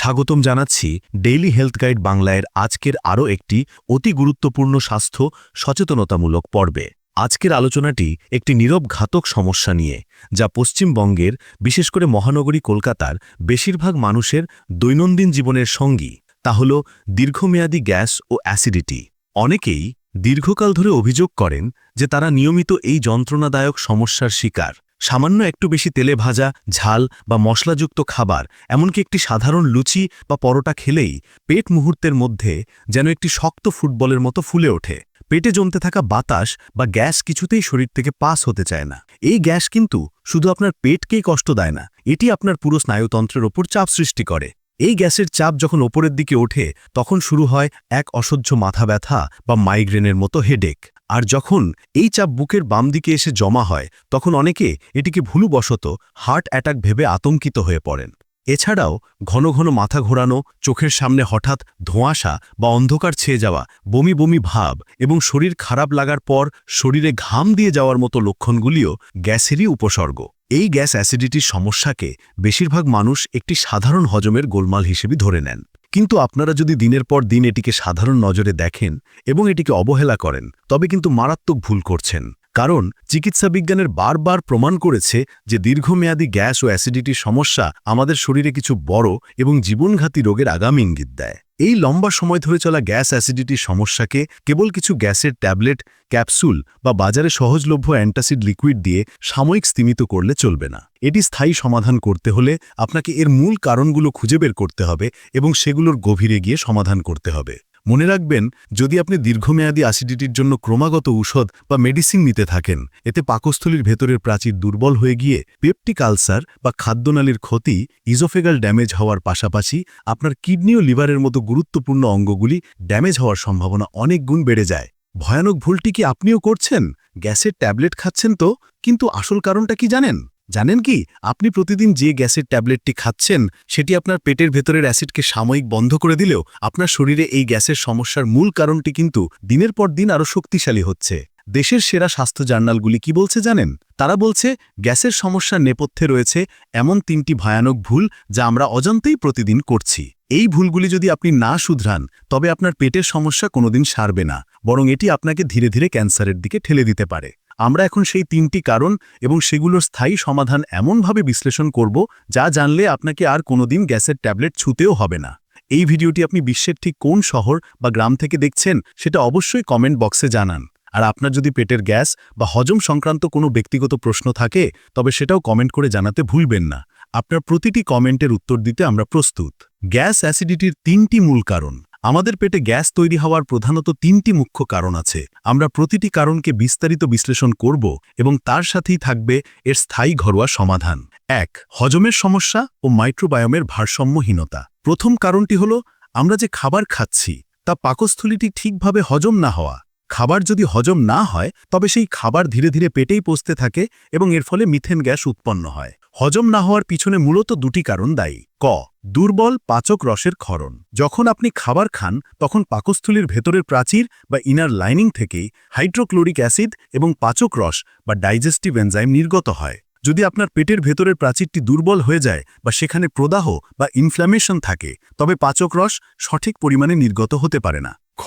স্বাগতম জানাচ্ছি daily health guide বাংলায়ের আজকের আরও একটি অতি গুরুত্বপূর্ণ স্বাস্থ্য সচেতনতামূলক পর্বে। আজকের আলোচনাটি একটি নীরব ঘাতক সমস্যা নিয়ে, যা পশ্চিমবঙ্গের, বিশেষ করে মহানগরী কলকাতার, বেশিরভাগ মানুষের দৈনন্দিন জীবনের সঙ্গী, তা হল দীর্ঘমেয়াদী গ্যাস ও অ্যাসিডিটি। অনেকেই দীর্ঘকাল ধরে অভিযোগ করেন যে তারা নিয়মিত এই যন্ত্রণাদায়ক সমস্যার শিকার। সামান্য একটু বেশি তেলে ভাজা, ঝাল বা মশলাযুক্ত খাবার, এমনকি একটি সাধারণ লুচি বা পরোটা খেলেই পেট মুহূর্তের মধ্যে যেন একটি শক্ত ফুটবলের মতো ফুলে ওঠে। পেটে জমতে থাকা বাতাস বা গ্যাস কিছুতেই শরীর থেকে পাস হতে চায় না। এই গ্যাস কিন্তু শুধু আপনার পেটকেই কষ্ট দেয় না, এটি আপনার পুরো স্নায়ুতন্ত্রের ওপর চাপ সৃষ্টি করে। এই গ্যাসের চাপ যখন ওপরের দিকে ওঠে, তখন শুরু হয় এক অসহ্য মাথা ব্যথা বা মাইগ্রেনের মতো হেডেক। আর যখন এই চাপ বুকের বাম দিকে এসে জমা হয়, তখন অনেকে এটিকে ভুলুবশত হার্ট অ্যাটাক ভেবে আতঙ্কিত হয়ে পড়েন। এছাড়াও ঘন ঘন মাথা ঘোরানো, চোখের সামনে হঠাৎ ধোঁয়াশা বা অন্ধকার ছেয়ে যাওয়া, বমি বমি ভাব এবং শরীর খারাপ লাগার পর শরীরে ঘাম দিয়ে যাওয়ার মতো লক্ষণগুলিও গ্যাসেরই উপসর্গ। এই গ্যাস অ্যাসিডিটির সমস্যাকে বেশিরভাগ মানুষ একটি সাধারণ হজমের গোলমাল হিসেবে ধরে নেন। কিন্তু আপনারা যদি দিনের পর দিন এটিকে সাধারণ নজরে দেখেন এবং এটিকে অবহেলা করেন, তবে কিন্তু মারাত্মক ভুল করছেন। কারণ চিকিৎসা বিজ্ঞানের বারবার প্রমাণ করেছে যে দীর্ঘমেয়াদী গ্যাস ও অ্যাসিডিটির সমস্যা আমাদের শরীরে কিছু বড় এবং জীবনঘাতী রোগের আগামী ইঙ্গিত দেয়। এই লম্বা সময় ধরে চলা গ্যাস অ্যাসিডিটির সমস্যাকে কেবল কিছু গ্যাসের ট্যাবলেট, ক্যাপসুল বা বাজারে সহজলভ্য অ্যান্টাসিড লিকুইড দিয়ে সাময়িক স্তীমিত করলে চলবে না। এটি স্থায়ী সমাধান করতে হলে আপনাকে এর মূল কারণগুলো খুঁজে বের করতে হবে এবং সেগুলোর গভীরে গিয়ে সমাধান করতে হবে। মনে রাখবেন, যদি আপনি দীর্ঘমেয়াদী অ্যাসিডিটির জন্য ক্রমাগত ঔষধ বা মেডিসিন নিতে থাকেন, এতে পাকস্থলীর ভেতরের প্রাচীর দুর্বল হয়ে গিয়ে পেপটিক আলসার বা খাদ্যনালীর ক্ষতি, ইজোফেগাল ড্যামেজ হওয়ার পাশাপাশি আপনার কিডনি ও লিভারের মতো গুরুত্বপূর্ণ অঙ্গগুলি ড্যামেজ হওয়ার সম্ভাবনা অনেক গুণ বেড়ে যায়। ভয়ানক ভুলটি কি আপনিও করছেন? গ্যাসের ট্যাবলেট খাচ্ছেন তো? কিন্তু আসল কারণটা কি জানেন? জানেন কি? আপনি প্রতিদিন যে গ্যাসের ট্যাবলেটটি খাচ্ছেন, সেটি আপনার পেটের ভেতরের অ্যাসিডকে সাময়িক বন্ধ করে দিলেও আপনার শরীরে এই গ্যাসের সমস্যার মূল কারণটি কিন্তু দিনের পর দিন আরও শক্তিশালী হচ্ছে। দেশের সেরা স্বাস্থ্য জার্নালগুলি কি বলছে জানেন? তারা বলছে, গ্যাসের সমস্যার নেপথ্যে রয়েছে এমন তিনটি ভয়ানক ভুল যা আমরা অজান্তেই প্রতিদিন করছি। এই ভুলগুলি যদি আপনি না শুধরান, তবে আপনার পেটের সমস্যা কোনোদিন সারবে না, বরং এটি আপনাকে ধীরে ধীরে ক্যান্সারের দিকে ঠেলে দিতে পারে। আমরা এখন সেই তিনটি কারণ এবং সেগুলোর স্থায়ী সমাধান এমনভাবে বিশ্লেষণ করব যা জানলে আপনাকে আর কোনোদিন গ্যাসের ট্যাবলেট ছুতেও হবে না। এই ভিডিওটি আপনি বিশ্বের ঠিক কোন শহর বা গ্রাম থেকে দেখছেন সেটা অবশ্যই কমেন্ট বক্সে জানান। আর আপনার যদি পেটের গ্যাস বা হজম সংক্রান্ত কোনো ব্যক্তিগত প্রশ্ন থাকে, তবে সেটাও কমেন্ট করে জানাতে ভুলবেন না। আপনার প্রতিটি কমেন্টের উত্তর দিতে আমরা প্রস্তুত। গ্যাস অ্যাসিডিটির তিনটি মূল কারণ। আমাদের পেটে গ্যাস তৈরি হওয়ার প্রধানত তিনটি মুখ্য কারণ আছে। আমরা প্রতিটি কারণকে বিস্তারিত বিশ্লেষণ করব এবং তার সাথেই থাকবে এর স্থায়ী ঘরোয়া সমাধান। এক, হজমের সমস্যা ও মাইক্রোবায়োমের ভারসাম্যহীনতা। প্রথম কারণটি হল, আমরা যে খাবার খাচ্ছি, তা পাকস্থলীটি ঠিকভাবে হজম না হওয়া। খাবার যদি হজম না হয়, তবে সেই খাবার ধীরে ধীরে পেটেই পচতে থাকে এবং এর ফলে মিথেন গ্যাস উৎপন্ন হয়। হজম না হওয়ার পিছনে মূলত দুটি কারণ দায়ী। ক, দুর্বল পাচক রসের ক্ষরণ। যখন আপনি খাবার খান, তখন পাকস্থলীর ভেতরের প্রাচীর বা ইনার লাইনিং থেকেই হাইড্রোক্লোরিক অ্যাসিড এবং পাচক রস বা ডাইজেস্টিভ এনজাইম নির্গত হয়। যদি আপনার পেটের ভেতরের প্রাচীরটি দুর্বল হয়ে যায় বা সেখানে প্রদাহ বা ইনফ্ল্যামেশন থাকে, তবে পাচক রস সঠিক পরিমাণে নির্গত হতে পারে না। খ,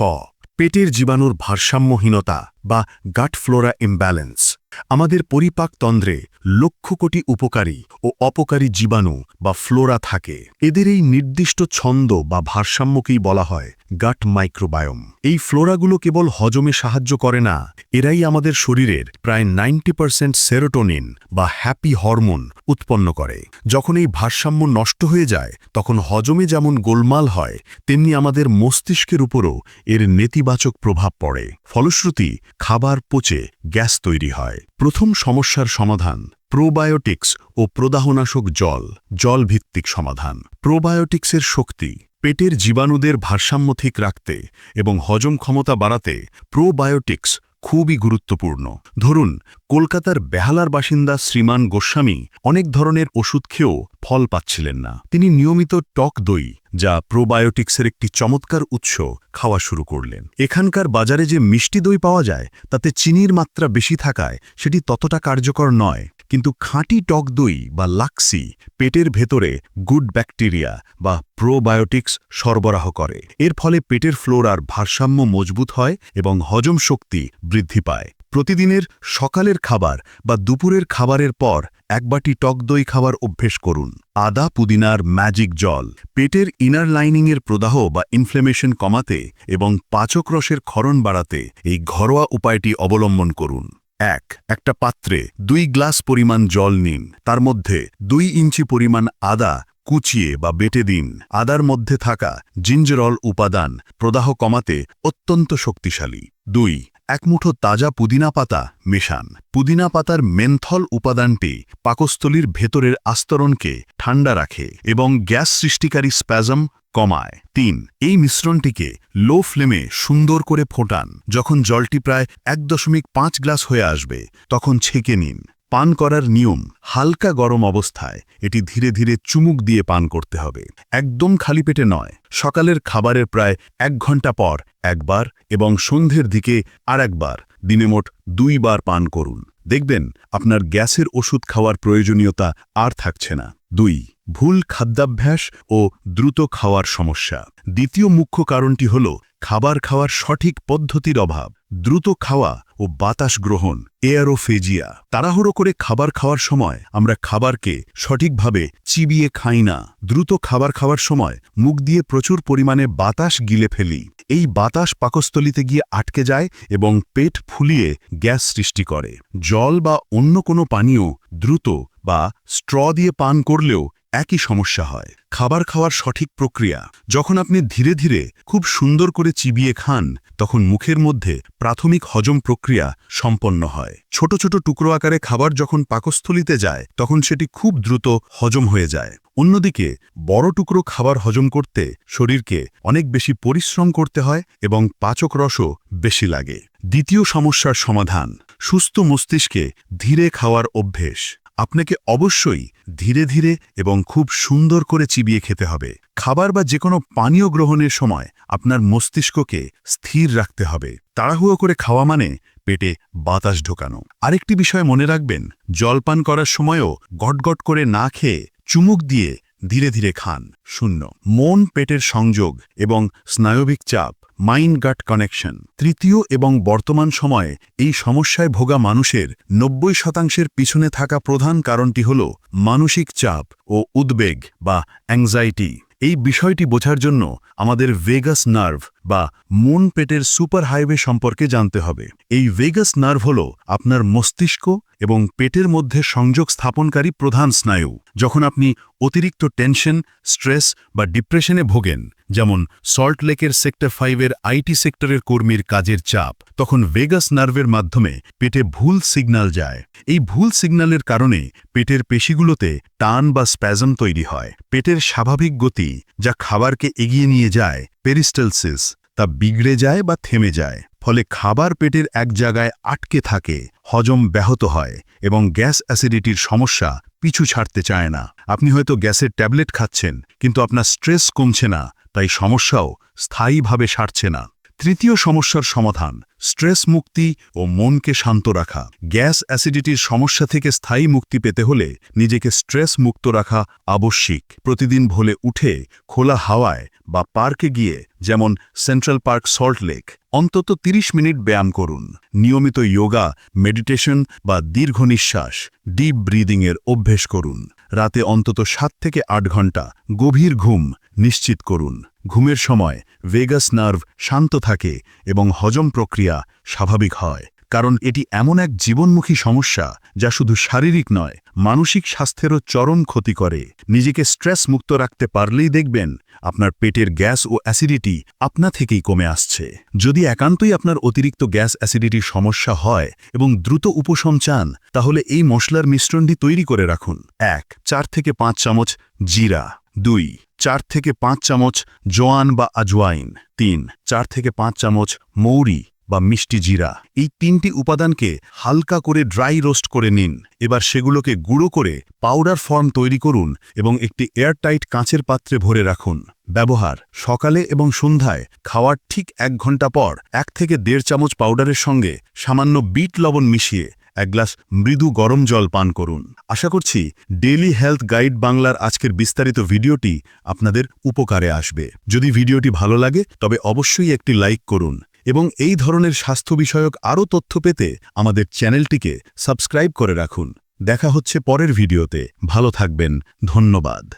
পেটের জীবাণুর ভারসাম্যহীনতা বা গাট ফ্লোরা ইমব্যালেন্স আমাদের পরিপাকতন্ত্রে লক্ষ কোটি উপকারী ও অপকারী জীবাণু বা ফ্লোরা থাকে। এদের এই নির্দিষ্ট ছন্দ বা ভারসাম্যকেই বলা হয় গাট মাইক্রোবায়োম। এই ফ্লোরাগুলো কেবল হজমে সাহায্য করে না, এরাই আমাদের শরীরের প্রায় নাইনটি পার্সেন্ট সেরোটোনিন বা হ্যাপি হরমোন উৎপন্ন করে। যখন এই ভারসাম্য নষ্ট হয়ে যায়, তখন হজমে যেমন গোলমাল হয়, তেমনি আমাদের মস্তিষ্কের উপরও এর নেতিবাচক প্রভাব পড়ে। ফলশ্রুতি, খাবার পচে গ্যাস তৈরি হয়। প্রথম সমস্যার সমাধান প্রোবায়োটিক্স ও প্রদাহনাশক জল জল ভিত্তিক সমাধান। প্রোবায়োটিক্সের শক্তি, পেটের জীবাণুদের ভারসাম্য ঠিক রাখতে এবং হজম ক্ষমতা বাড়াতে প্রোবায়োটিক্স খুবই গুরুত্বপূর্ণ। ধরুন, কলকাতার বেহালার বাসিন্দা শ্রীমান গোস্বামী অনেক ধরনের ওষুধ খেয়েও ফল পাচ্ছিলেন না। তিনি নিয়মিত টক দই, যা প্রোবায়োটিক্সের একটি চমৎকার উৎস, খাওয়া শুরু করলেন। এখানকার বাজারে যে মিষ্টি দই পাওয়া যায়, তাতে চিনির মাত্রা বেশি থাকায় সেটি ততটা কার্যকর নয়। কিন্তু খাঁটি টক দই বা লাক্সি পেটের ভেতরে গুড ব্যাকটেরিয়া বা প্রোবায়োটিক্স সরবরাহ করে। এর ফলে পেটের ফ্লোরার ভারসাম্য মজবুত হয় এবং হজম শক্তি বৃদ্ধি পায়। প্রতিদিনের সকালের খাবার বা দুপুরের খাবারের পর এক বাটি টক দই খাওয়ার অভ্যেস করুন। আদা, পুদিনার ম্যাজিক জল। পেটের ইনার লাইনিংয়ের প্রদাহ বা ইনফ্লেমেশন কমাতে এবং পাচক রসের ক্ষরণ বাড়াতে এই ঘরোয়া উপায়টি অবলম্বন করুন। এক, একটা পাত্রে দুই গ্লাস পরিমাণ জল নিন। তার মধ্যে দুই ইঞ্চি পরিমাণ আদা কুচিয়ে বা বেটে দিন। আদার মধ্যে থাকা জিঞ্জরল উপাদান প্রদাহ কমাতে অত্যন্ত শক্তিশালী। দুই এক মুঠো তাজা পুদিনা পাতা মেশান। পুদিনা পাতার মেন্থল উপাদানটি পাকস্থলীর ভেতরের আস্তরণকে ঠান্ডা রাখে এবং গ্যাস সৃষ্টিকারী স্প্যাজম কমায়। তিন, এই মিশ্রণটিকে লো ফ্লেমে সুন্দর করে ফোটান। যখন জলটি প্রায় এক দশমিক পাঁচ গ্লাস হয়ে আসবে, তখন ছেঁকে নিন। পান করার নিয়ম হালকা গরম অবস্থায় এটি ধীরে ধীরে চুমুক দিয়ে পান করতে হবে। একদম খালি পেটে নয়, সকালের খাবারের প্রায় এক ঘণ্টা পর একবার এবং সন্ধ্যের দিকে আর একবার দিনে মোট দুইবার পান করুন। দেখবেন আপনার গ্যাসের ওষুধ খাওয়ার প্রয়োজনীয়তা আর থাকছে না। দুই, ভুল খাদ্যাভ্যাস ও দ্রুত খাওয়ার সমস্যা। দ্বিতীয় মুখ্য কারণটি হল খাবার খাওয়ার সঠিক পদ্ধতির অভাব। দ্রুত খাওয়া ও বাতাস গ্রহণ, এয়ারোফেজিয়া। তাড়াহুড়ো করে খাবার খাওয়ার সময় আমরা খাবারকে সঠিকভাবে চিবিয়ে খাই না। দ্রুত খাবার খাওয়ার সময় মুখ দিয়ে প্রচুর পরিমাণে বাতাস গিলে ফেলি। এই বাতাস পাকস্থলিতে গিয়ে আটকে যায় এবং পেট ফুলিয়ে গ্যাস সৃষ্টি করে। জল বা অন্য কোনো পানীয় দ্রুত বা স্ট্র দিয়ে পান করলেও একই সমস্যা হয়। খাবার খাওয়ার সঠিক প্রক্রিয়া। যখন আপনি ধীরে ধীরে খুব সুন্দর করে চিবিয়ে খান, তখন মুখের মধ্যে প্রাথমিক হজম প্রক্রিয়া সম্পন্ন হয়। ছোট ছোট টুকরো আকারে খাবার যখন পাকস্থলিতে যায়, তখন সেটি খুব দ্রুত হজম হয়ে যায়। অন্যদিকে, বড় টুকরো খাবার হজম করতে শরীরকে অনেক বেশি পরিশ্রম করতে হয় এবং পাচক রসও বেশি লাগে। দ্বিতীয় সমস্যার সমাধান। সুস্থ মস্তিষ্কে ধীরে খাওয়ার অভ্যেস। আপনাকে অবশ্যই ধীরে ধীরে এবং খুব সুন্দর করে চিবিয়ে খেতে হবে। খাবার বা যে কোনো পানীয় গ্রহণের সময় আপনার মস্তিষ্ককে স্থির রাখতে হবে। তাড়াহুড়ো করে খাওয়া মানে পেটে বাতাস ঢোকানো। আরেকটি বিষয় মনে রাখবেন, জলপান করার সময়ও গটগট করে না খেয়ে চুমুক দিয়ে ধীরে ধীরে খান। শূন্য। মন, পেটের সংযোগ এবং স্নায়বিক চাপ মাইন্ড গাট কানেকশন। তৃতীয় এবং বর্তমান সময়ে এই সমস্যায় ভোগা মানুষের নব্বই শতাংশের পিছনে থাকা প্রধান কারণটি হল মানসিক চাপ ও উদ্বেগ বা অ্যাংজাইটি এই বিষয়টি বোঝার জন্য আমাদের ভেগাস নার্ভ বা মন পেটের সুপার হাইওয়ে সম্পর্কে জানতে হবে। এই ভেগাস নার্ভ হল আপনার মস্তিষ্ক এবং পেটের মধ্যে সংযোগ স্থাপনকারী প্রধান স্নায়ু। যখন আপনি অতিরিক্ত টেনশন, স্ট্রেস বা ডিপ্রেশনে ভোগেন, যেমন সল্ট লেকের সেক্টর ফাইভের আইটি সেক্টরের কর্মীর কাজের চাপ, তখন ভেগাস নার্ভের মাধ্যমে পেটে ভুল সিগন্যাল যায়। এই ভুল সিগন্যালের কারণে পেটের পেশিগুলোতে টান বা স্প্যাজম তৈরি হয়। পেটের স্বাভাবিক গতি যা খাবারকে এগিয়ে নিয়ে যায়, পেরিস্টেলসিস, তা বিগড়ে যায় বা থেমে যায়। ফলে খাবার পেটের এক জায়গায় আটকে থাকে, হজম ব্যাহত হয় এবং গ্যাস অ্যাসিডিটির সমস্যা পিছু ছাড়তে চায় না। আপনি হয়তো গ্যাসের ট্যাবলেট খাচ্ছেন, কিন্তু আপনার স্ট্রেস কমছে না, তাই সমস্যাও স্থায়ীভাবে সারছে না। তৃতীয় সমস্যার সমাধান স্ট্রেস মুক্তি ও মনকে শান্ত রাখা। গ্যাস অ্যাসিডিটির সমস্যা থেকে স্থায়ী মুক্তি পেতে হলে নিজেকে স্ট্রেস মুক্ত রাখা আবশ্যিক। প্রতিদিন ভোলে উঠে খোলা হাওয়ায় বা পার্কে গিয়ে, যেমন সেন্ট্রাল পার্ক সল্ট লেক, অন্তত ৩০ মিনিট ব্যায়াম করুন। নিয়মিত যোগা মেডিটেশন বা দীর্ঘ নিঃশ্বাস, ডিপ ব্রিদিংয়ের অভ্যেস করুন। রাতে অন্তত সাত থেকে আট ঘণ্টা গভীর ঘুম নিশ্চিত করুন। ঘুমের সময় ভেগাস নার্ভ শান্ত থাকে এবং হজম প্রক্রিয়া স্বাভাবিক হয়, কারণ এটি এমন এক জীবনমুখী সমস্যা যা শুধু শারীরিক নয়, মানসিক স্বাস্থ্যেরও চরম ক্ষতি করে। নিজেকে স্ট্রেস মুক্ত রাখতে পারলেই দেখবেন আপনার পেটের গ্যাস ও অ্যাসিডিটি আপনা থেকেই কমে আসছে। যদি একান্তই আপনার অতিরিক্ত গ্যাস অ্যাসিডিটির সমস্যা হয় এবং দ্রুত উপশম চান, তাহলে এই মশলার মিশ্রণটি তৈরি করে রাখুন। এক, চার থেকে পাঁচ চামচ জিরা। দুই চার থেকে পাঁচ চামচ জোয়ান বা আজওয়াইন, তিন, চার থেকে পাঁচ চামচ মৌরি বা মিষ্টি জিরা। এই তিনটি উপাদানকে হালকা করে ড্রাই রোস্ট করে নিন। এবার সেগুলোকে গুঁড়ো করে পাউডার ফর্ম তৈরি করুন এবং একটি এয়ারটাইট কাঁচের পাত্রে ভরে রাখুন। ব্যবহার, সকালে এবং সন্ধ্যায় খাওয়ার ঠিক এক ঘণ্টা পর এক থেকে দেড় চামচ পাউডারের সঙ্গে সামান্য বিট লবণ মিশিয়ে এক গ্লাস মৃদু গরম জল পান করুন। আশা করছি ডেইলি হেলথ গাইড বাংলার আজকের বিস্তারিত ভিডিওটি আপনাদের উপকারে আসবে। যদি ভিডিওটি ভালো লাগে, তবে অবশ্যই একটি লাইক করুন এবং এই ধরনের স্বাস্থ্য বিষয়ক আরও তথ্য পেতে আমাদের চ্যানেলটিকে সাবস্ক্রাইব করে রাখুন। দেখা হচ্ছে পরের ভিডিওতে। ভালো থাকবেন। ধন্যবাদ।